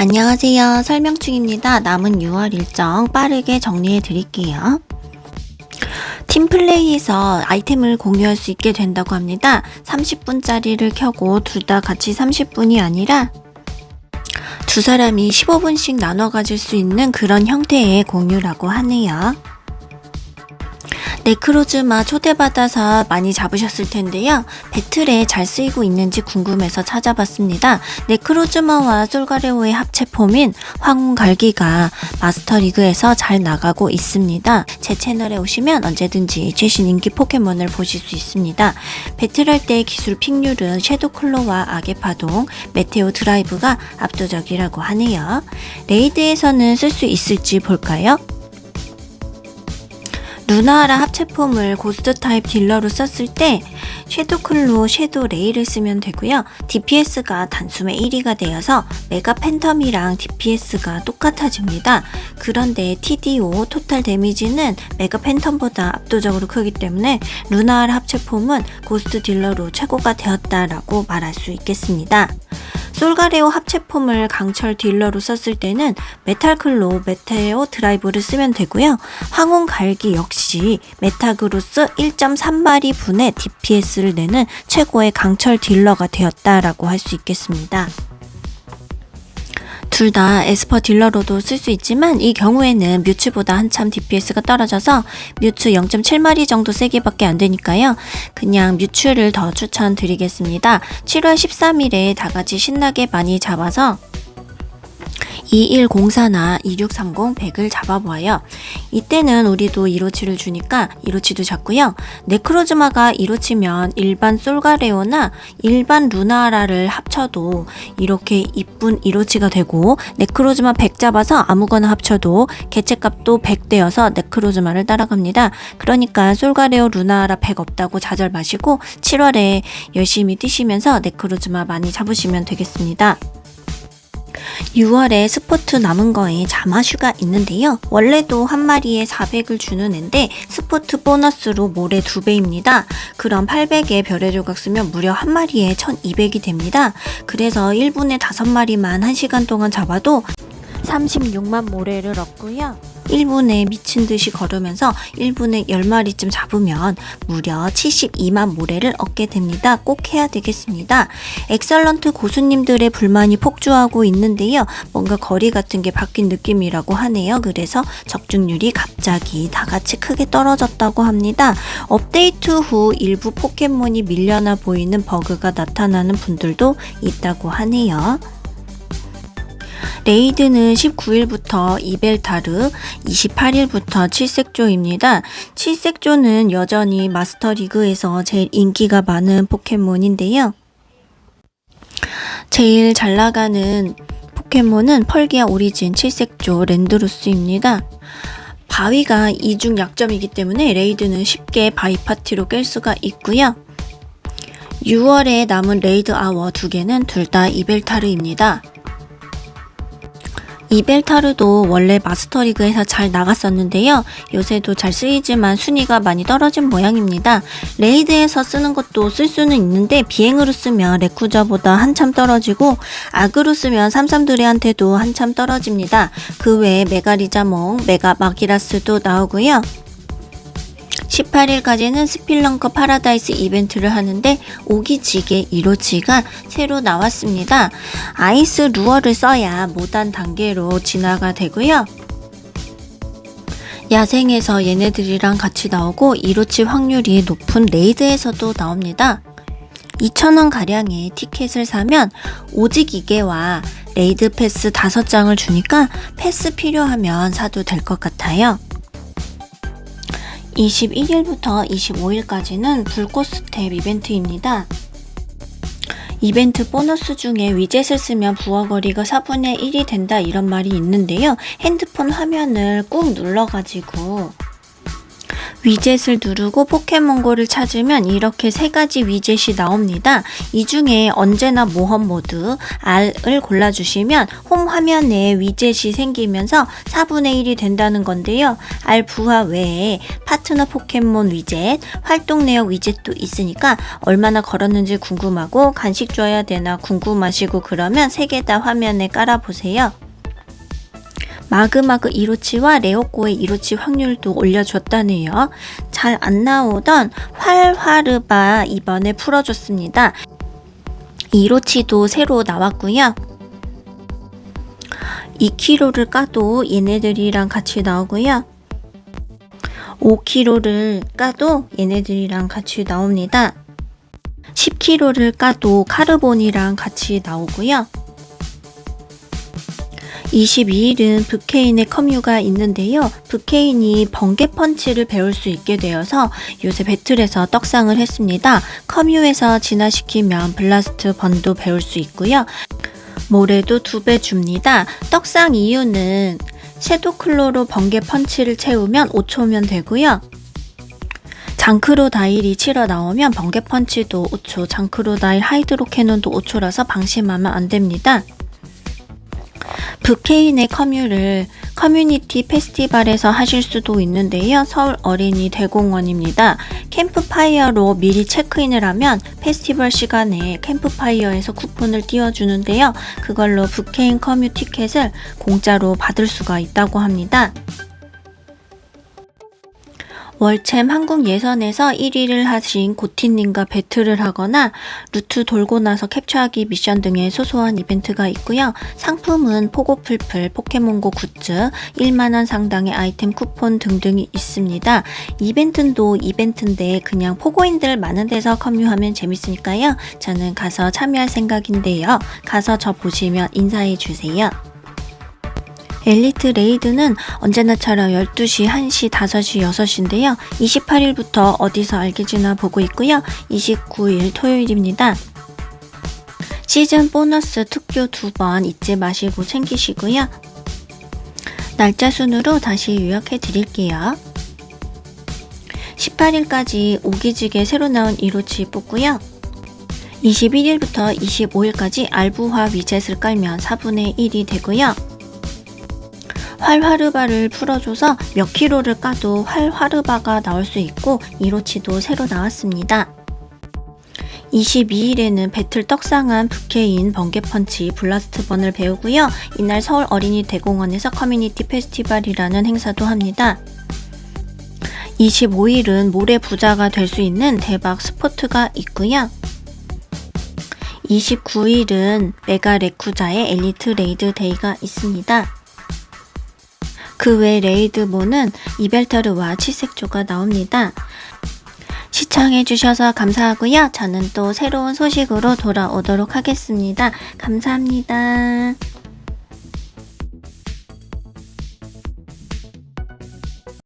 안녕하세요. 설명 중입니다. 남은 6월 일정 빠르게 정리해 드릴게요. 팀플레이에서 아이템을 공유할 수 있게 된다고 합니다. 30분짜리를 켜고 둘 다 같이 30분이 아니라 두 사람이 15분씩 나눠 가질 수 있는 그런 형태의 공유라고 하네요. 네크로즈마 초대받아서 많이 잡으셨을 텐데요. 배틀에 잘 쓰이고 있는지 궁금해서 찾아봤습니다. 네크로즈마와 솔가레오의 합체 폼인 황혼갈기가 마스터리그에서 잘 나가고 있습니다. 제 채널에 오시면 언제든지 최신 인기 포켓몬을 보실 수 있습니다. 배틀할 때의 기술 픽률은 섀도클로와 악의파동, 메테오 드라이브가 압도적이라고 하네요. 레이드에서는 쓸 수 있을지 볼까요? 루나라 합체폼을 고스트 타입 딜러로 썼을 때 섀도 클로, 섀도 레이를 쓰면 되고요. DPS가 단숨에 1위가 되어서 메가 팬텀이랑 DPS가 똑같아집니다. 그런데 TDO, 토탈 데미지는 메가 팬텀보다 압도적으로 크기 때문에 루나라 합체폼은 고스트 딜러로 최고가 되었다라고 말할 수 있겠습니다. 솔가레오 합체폼을 강철 딜러로 썼을 때는 메탈클로, 메테오 드라이브를 쓰면 되고요. 황혼 갈기 역시 메타그로스 1.3마리 분의 DPS를 내는 최고의 강철 딜러가 되었다라고 할 수 있겠습니다. 둘 다 에스퍼 딜러로도 쓸 수 있지만 이 경우에는 뮤츠보다 한참 DPS가 떨어져서 뮤츠 0.7마리 정도 세기밖에 안 되니까요. 그냥 뮤츠를 더 추천드리겠습니다. 7월 13일에 다 같이 신나게 많이 잡아서 2104나 2630 100을 잡아보아요. 이때는 우리도 이로치를 주니까 이로치도 잡고요. 네크로즈마가 이로치면 일반 솔가레오나 일반 루나라를 합쳐도 이렇게 이쁜 이로치가 되고 네크로즈마 100 잡아서 아무거나 합쳐도 개체값도 100 되어서 네크로즈마를 따라갑니다. 그러니까 솔가레오 루나라 100 없다고 좌절 마시고 7월에 열심히 뛰시면서 네크로즈마 많이 잡으시면 되겠습니다. 6월에 스포트 남은 거에 자마슈가 있는데요. 원래도 한 마리에 400을 주는 앤데 스포트 보너스로 모래 2배입니다. 그럼 800에 별의 조각 쓰면 무려 한 마리에 1200이 됩니다. 그래서 1분에 5마리만 1시간 동안 잡아도 36만 모래를 얻고요. 1분에 미친 듯이 걸으면서 1분에 10마리쯤 잡으면 무려 72만 모래를 얻게 됩니다. 꼭 해야 되겠습니다. 엑설런트 고수님들의 불만이 폭주하고 있는데요. 뭔가 거리 같은 게 바뀐 느낌이라고 하네요. 그래서 적중률이 갑자기 다 같이 크게 떨어졌다고 합니다. 업데이트 후 일부 포켓몬이 밀려나 보이는 버그가 나타나는 분들도 있다고 하네요. 레이드는 19일부터 이벨타르, 28일부터 칠색조입니다. 칠색조는 여전히 마스터 리그에서 제일 인기가 많은 포켓몬인데요. 제일 잘 나가는 포켓몬은 펄기아 오리진 칠색조 랜드루스입니다. 바위가 이중 약점이기 때문에 레이드는 쉽게 바위 파티로 깰 수가 있고요. 6월에 남은 레이드 아워 두 개는 둘 다 이벨타르입니다. 이벨타르도 원래 마스터리그에서 잘 나갔었는데요. 요새도 잘 쓰이지만 순위가 많이 떨어진 모양입니다. 레이드에서 쓰는 것도 쓸 수는 있는데 비행으로 쓰면 레쿠저보다 한참 떨어지고 악으로 쓰면 삼삼두리한테도 한참 떨어집니다. 그 외에 메가리자몽, 메가 마기라스도 나오고요. 18일까지는 스필런커 파라다이스 이벤트를 하는데 오기지게 이로치가 새로 나왔습니다. 아이스 루어를 써야 모단 단계로 진화가 되고요. 야생에서 얘네들이랑 같이 나오고 이로치 확률이 높은 레이드에서도 나옵니다. 2,000원 가량의 티켓을 사면 오직 이게와 레이드 패스 5장을 주니까 패스 필요하면 사도 될 것 같아요. 21일부터 25일까지는 불꽃 스텝 이벤트입니다. 이벤트 보너스 중에 위젯을 쓰면 부어거리가 4분의 1이 된다 이런 말이 있는데요. 핸드폰 화면을 꾹 눌러가지고 위젯을 누르고 포켓몬고를 찾으면 이렇게 세 가지 위젯이 나옵니다. 이 중에 언제나 모험 모드 R을 골라주시면 홈 화면에 위젯이 생기면서 4분의 1이 된다는 건데요. R 부하 외에 파트너 포켓몬 위젯, 활동 내역 위젯도 있으니까 얼마나 걸었는지 궁금하고 간식 줘야 되나 궁금하시고 그러면 세 개 다 화면에 깔아보세요. 마그마그 이로치와 레오코의 이로치 확률도 올려줬다네요. 잘 안 나오던 활화르바 이번에 풀어줬습니다. 이로치도 새로 나왔고요. 2kg를 까도 얘네들이랑 같이 나오고요. 5kg를 까도 얘네들이랑 같이 나옵니다. 10kg를 까도 카르본이랑 같이 나오고요. 22일은 브케인의 커뮤가 있는데요. 브케인이 번개 펀치를 배울 수 있게 되어서 요새 배틀에서 떡상을 했습니다. 커뮤에서 진화시키면 블라스트 번도 배울 수 있고요. 모래도 두 배 줍니다. 떡상 이유는 섀도 클로로 번개 펀치를 채우면 5초면 되고요. 장크로 다일이 치러 나오면 번개 펀치도 5초, 장크로 다일 하이드로 캐논도 5초라서 방심하면 안 됩니다. 브케인의 커뮤를 커뮤니티 페스티벌에서 하실 수도 있는데요. 서울 어린이 대공원입니다. 캠프파이어로 미리 체크인을 하면 페스티벌 시간에 캠프파이어에서 쿠폰을 띄워주는데요. 그걸로 브케인 커뮤 티켓을 공짜로 받을 수가 있다고 합니다. 월챔 한국 예선에서 1위를 하신 고티님과 배틀을 하거나 루트 돌고 나서 캡처하기 미션 등의 소소한 이벤트가 있고요. 상품은 포고풀풀, 포켓몬고 굿즈, 1만원 상당의 아이템 쿠폰 등등이 있습니다. 이벤트는 또 이벤트인데 그냥 포고인들 많은 데서 커뮤하면 재밌으니까요. 저는 가서 참여할 생각인데요. 가서 저 보시면 인사해 주세요. 엘리트 레이드는 언제나처럼 12시, 1시, 5시, 6시인데요. 28일부터 어디서 알게지나 보고 있고요. 29일 토요일입니다. 시즌 보너스 특교 두 번 잊지 마시고 챙기시고요. 날짜 순으로 다시 요약해 드릴게요. 18일까지 오기직에 새로 나온 이로치 뽑고요. 21일부터 25일까지 알부화 위젯을 깔면 4분의 1이 되고요. 활화르바를 풀어줘서 몇 킬로를 까도 활화르바가 나올 수 있고 이로치도 새로 나왔습니다. 22일에는 배틀 떡상한 부케인 번개펀치 블라스트번을 배우고요. 이날 서울 어린이 대공원에서 커뮤니티 페스티벌이라는 행사도 합니다. 25일은 모래 부자가 될 수 있는 대박 스포트가 있고요. 29일은 메가 레쿠자의 엘리트 레이드 데이가 있습니다. 그 외 레이드모는 이벨터르와 치색조가 나옵니다. 시청해주셔서 감사하고요. 저는 또 새로운 소식으로 돌아오도록 하겠습니다. 감사합니다.